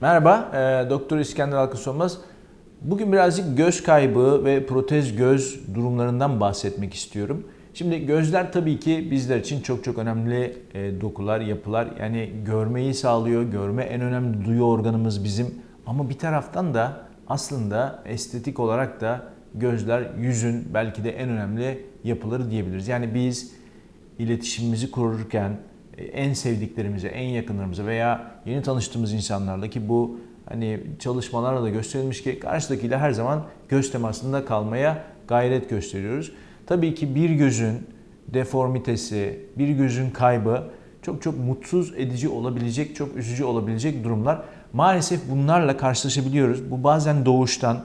Merhaba, e, Doktor İskender Alkı Solmaz. Bugün birazcık göz kaybı ve protez göz durumlarından bahsetmek istiyorum. Şimdi gözler tabii ki bizler için çok çok önemli e, dokular, yapılar. Yani görmeyi sağlıyor, görme en önemli duyu organımız bizim. Ama bir taraftan da aslında estetik olarak da gözler yüzün belki de en önemli yapıları diyebiliriz. Yani biz iletişimimizi kururken en sevdiklerimize, en yakınlarımıza veya yeni tanıştığımız insanlarla ki bu hani çalışmalarla da gösterilmiş ki karşıdakiyle her zaman göz temasında kalmaya gayret gösteriyoruz. Tabii ki bir gözün deformitesi, bir gözün kaybı çok çok mutsuz edici olabilecek, çok üzücü olabilecek durumlar. Maalesef bunlarla karşılaşabiliyoruz. Bu bazen doğuştan,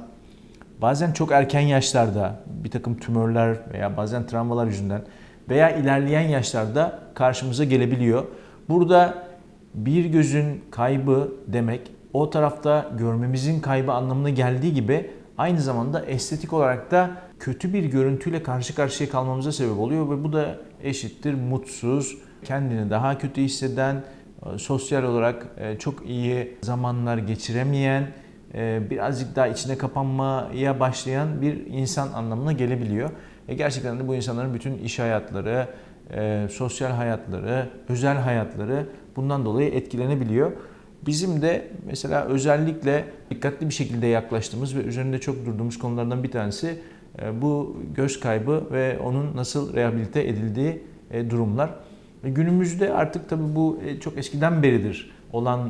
bazen çok erken yaşlarda bir takım tümörler veya bazen travmalar yüzünden veya ilerleyen yaşlarda karşımıza gelebiliyor. Burada bir gözün kaybı demek o tarafta görmemizin kaybı anlamına geldiği gibi aynı zamanda estetik olarak da kötü bir görüntüyle karşı karşıya kalmamıza sebep oluyor ve bu da eşittir mutsuz, kendini daha kötü hisseden, e, sosyal olarak e, çok iyi zamanlar geçiremeyen, e, birazcık daha içine kapanmaya başlayan bir insan anlamına gelebiliyor. E gerçekten de bu insanların bütün iş hayatları, e, sosyal hayatları, özel hayatları bundan dolayı etkilenebiliyor. Bizim de mesela özellikle dikkatli bir şekilde yaklaştığımız ve üzerinde çok durduğumuz konulardan bir tanesi e, bu göz kaybı ve onun nasıl rehabilite edildiği e, durumlar. E, günümüzde artık tabii bu çok eskiden beridir olan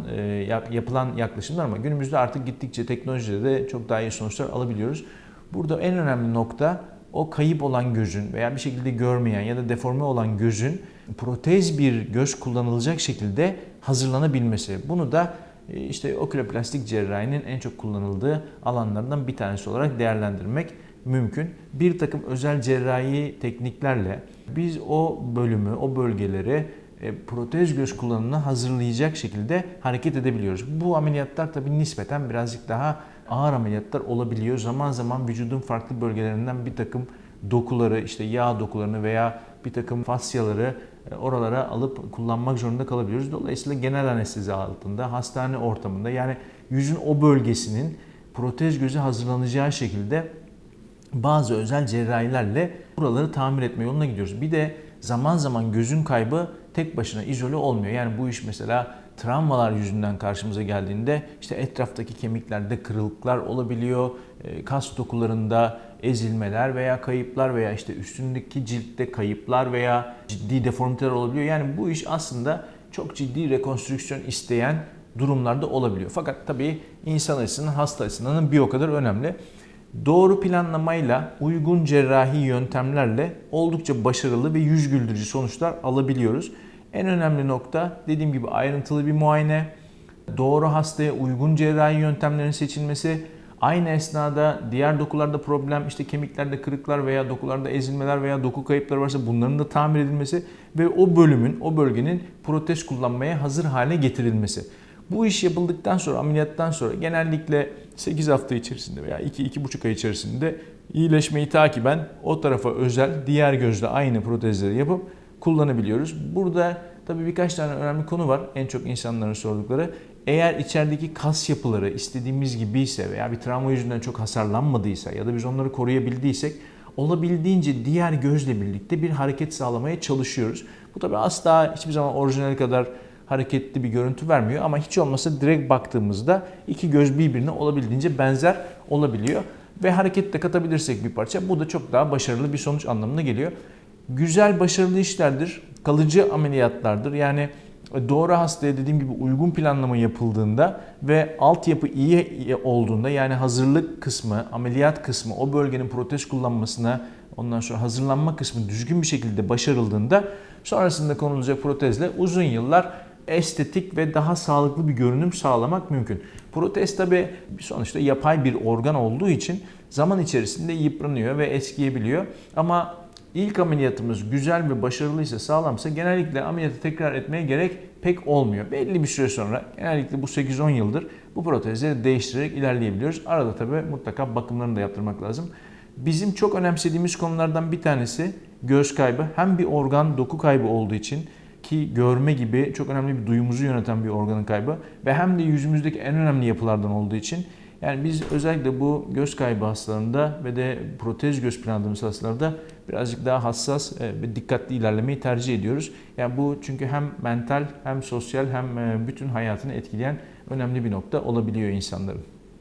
yapılan yaklaşımlar ama günümüzde artık gittikçe teknolojide de çok daha iyi sonuçlar alabiliyoruz. Burada en önemli nokta o kayıp olan gözün veya bir şekilde görmeyen ya da deforme olan gözün protez bir göz kullanılacak şekilde hazırlanabilmesi. Bunu da e, işte oküloplastik cerrahinin en çok kullanıldığı alanlardan bir tanesi olarak değerlendirmek mümkün. Bir takım özel cerrahi tekniklerle biz o bölümü, o bölgeleri e, protez göz kullanımına hazırlayacak şekilde hareket edebiliyoruz. Bu ameliyatlar tabi nispeten birazcık daha ağır ameliyatlar olabiliyor. Zaman zaman vücudun farklı bölgelerinden bir takım dokuları, işte yağ dokularını veya bir takım fasyaları e, oralara alıp kullanmak zorunda kalabiliyoruz. Dolayısıyla genel anestezi altında, hastane ortamında yani yüzün o bölgesinin protez gözü hazırlanacağı şekilde bazı özel cerrahilerle buraları tamir etme yoluna gidiyoruz. Bir de zaman zaman gözün kaybı tek başına izole olmuyor. Yani bu iş mesela travmalar yüzünden karşımıza geldiğinde işte etraftaki kemiklerde kırılıklar olabiliyor, e, kas dokularında ezilmeler veya kayıplar veya işte üstündeki ciltte kayıplar veya ciddi deformiteler olabiliyor. Yani bu iş aslında çok ciddi rekonstrüksiyon isteyen durumlarda olabiliyor. Fakat tabii insan açısından, hasta açısından bir o kadar önemli. Doğru planlamayla, uygun cerrahi yöntemlerle oldukça başarılı ve yüz güldürücü sonuçlar alabiliyoruz. En önemli nokta dediğim gibi ayrıntılı bir muayene, doğru hastaya uygun cerrahi yöntemlerin seçilmesi, aynı esnada diğer dokularda problem, işte kemiklerde kırıklar veya dokularda ezilmeler veya doku kayıpları varsa bunların da tamir edilmesi ve o bölümün, o bölgenin protez kullanmaya hazır hale getirilmesi. Bu iş yapıldıktan sonra, ameliyattan sonra genellikle 8 hafta içerisinde veya 2-2,5 ay içerisinde iyileşmeyi takiben o tarafa özel diğer gözle aynı protezleri yapıp kullanabiliyoruz. Burada tabii birkaç tane önemli konu var en çok insanların sordukları. Eğer içerideki kas yapıları istediğimiz gibi ise veya bir travma yüzünden çok hasarlanmadıysa ya da biz onları koruyabildiysek olabildiğince diğer gözle birlikte bir hareket sağlamaya çalışıyoruz. Bu tabii asla hiçbir zaman orijinal kadar hareketli bir görüntü vermiyor ama hiç olmasa direkt baktığımızda iki göz birbirine olabildiğince benzer olabiliyor. Ve hareket de katabilirsek bir parça bu da çok daha başarılı bir sonuç anlamına geliyor. Güzel başarılı işlerdir, kalıcı ameliyatlardır. Yani doğru hastaya dediğim gibi uygun planlama yapıldığında ve altyapı iyi olduğunda yani hazırlık kısmı, ameliyat kısmı, o bölgenin protez kullanmasına ondan sonra hazırlanma kısmı düzgün bir şekilde başarıldığında sonrasında konulacak protezle uzun yıllar estetik ve daha sağlıklı bir görünüm sağlamak mümkün. Protez tabi sonuçta yapay bir organ olduğu için zaman içerisinde yıpranıyor ve eskiyebiliyor. Ama ilk ameliyatımız güzel ve başarılıysa, sağlamsa genellikle ameliyatı tekrar etmeye gerek pek olmuyor. Belli bir süre sonra genellikle bu 8-10 yıldır bu protezleri değiştirerek ilerleyebiliyoruz. Arada tabi mutlaka bakımlarını da yaptırmak lazım. Bizim çok önemsediğimiz konulardan bir tanesi göz kaybı. Hem bir organ doku kaybı olduğu için ki empati, görme gibi çok önemli bir duyumuzu yöneten bir organın kaybı ve hem de yüzümüzdeki en önemli yapılardan olduğu için yani biz özellikle bu göz kaybı hastalarında ve de protez göz planladığımız hastalarda birazcık daha hassas e, ve dikkatli ilerlemeyi tercih ediyoruz. Yani bu çünkü hem mental hem sosyal hem e, bütün hayatını etkileyen önemli bir nokta olabiliyor insanların.